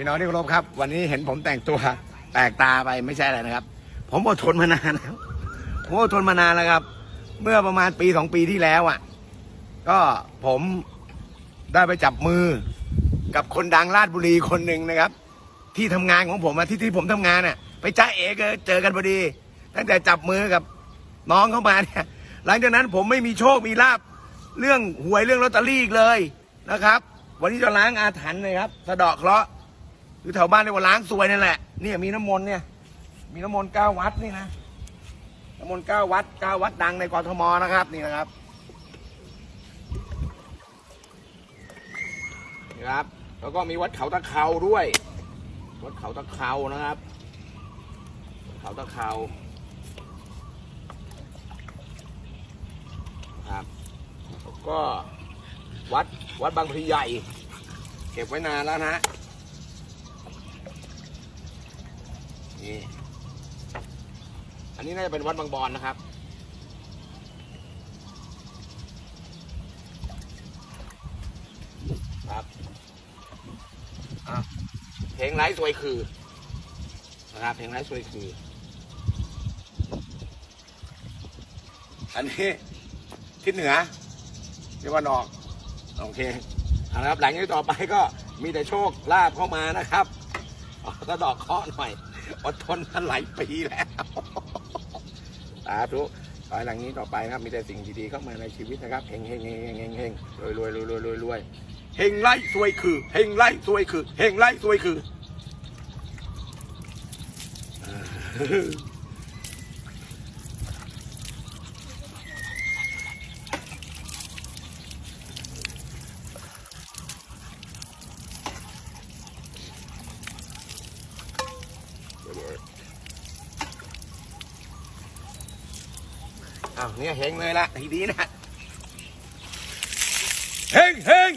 พี่น้องที่เคารพครับ วันนี้เห็นผมแต่งตัวแปลกตาไปไม่ใช่อะไรนะครับ ผมอดทนมานานแล้วผมอดทนมานานแล้วครับ เมื่อประมาณปีสองปีที่แล้วอะ ก็ผมได้ไปจับมือกับคนดังราชบุรีคนหนึ่งนะครับ ที่ทำงานของผมอะที่ที่ผมทำงานอะ ไปจ้าเอกเจอกันพอดี ตั้งแต่จับมือกับน้องเข้ามาเนี่ยหลังจากนั้นผมไม่มีโชคมีลาบเรื่องหวยเรื่องลอตเตอรี่อีกเลยนะครับ วันนี้จะล้างอาถรรพ์เลยครับ สะเดาะเคราะห์ หรือแถวบ้านเรียกว่าล้างซวยนั่นแหละเนี่ยมีน้ำมนต์เนี่ย มีน้ำมนต์เก้าวัดนี่นะน้ำมนต์เก้าวัดเก้าวัดดังในกรทมนะครับ นี่นะครับนี่ครับ แล้วก็มีวัดเขาตะเขาด้วย วัดเขาตะเขานะครับวัดเขาตะเขาครับแล้วก็วัดวัดบางพลีใหญ่ เก็บไว้นานแล้วนะฮะ นี่อันนี้น่าจะเป็นวัดบางบอนนะครับ ครับเพลงไร้สวยคือนะครับเพลงไร้สวยคือ อันนี้ทิศเหนือเรียกว่านอก โอเคเอาละครับหลังจากนี้ต่อไปก็มีแต่โชคลาภเข้ามานะครับก็ดอกเคาะหน่อย อดทนมาหลายปีแล้วสาธุขอให้หลังนี้ต่อไปนะครับ มีแต่สิ่งดีๆเข้ามาในชีวิตนะครับเฮงเฮงเฮงเฮงเฮงเฮงรวยรวยรวยรวยรวยรวยเฮงไล่ซวยคือเฮงไล่ซวยคือเฮงไล่ซวยคือ อ้าวเนี่ยเฮงเลยละทีนี้นะเฮงเฮง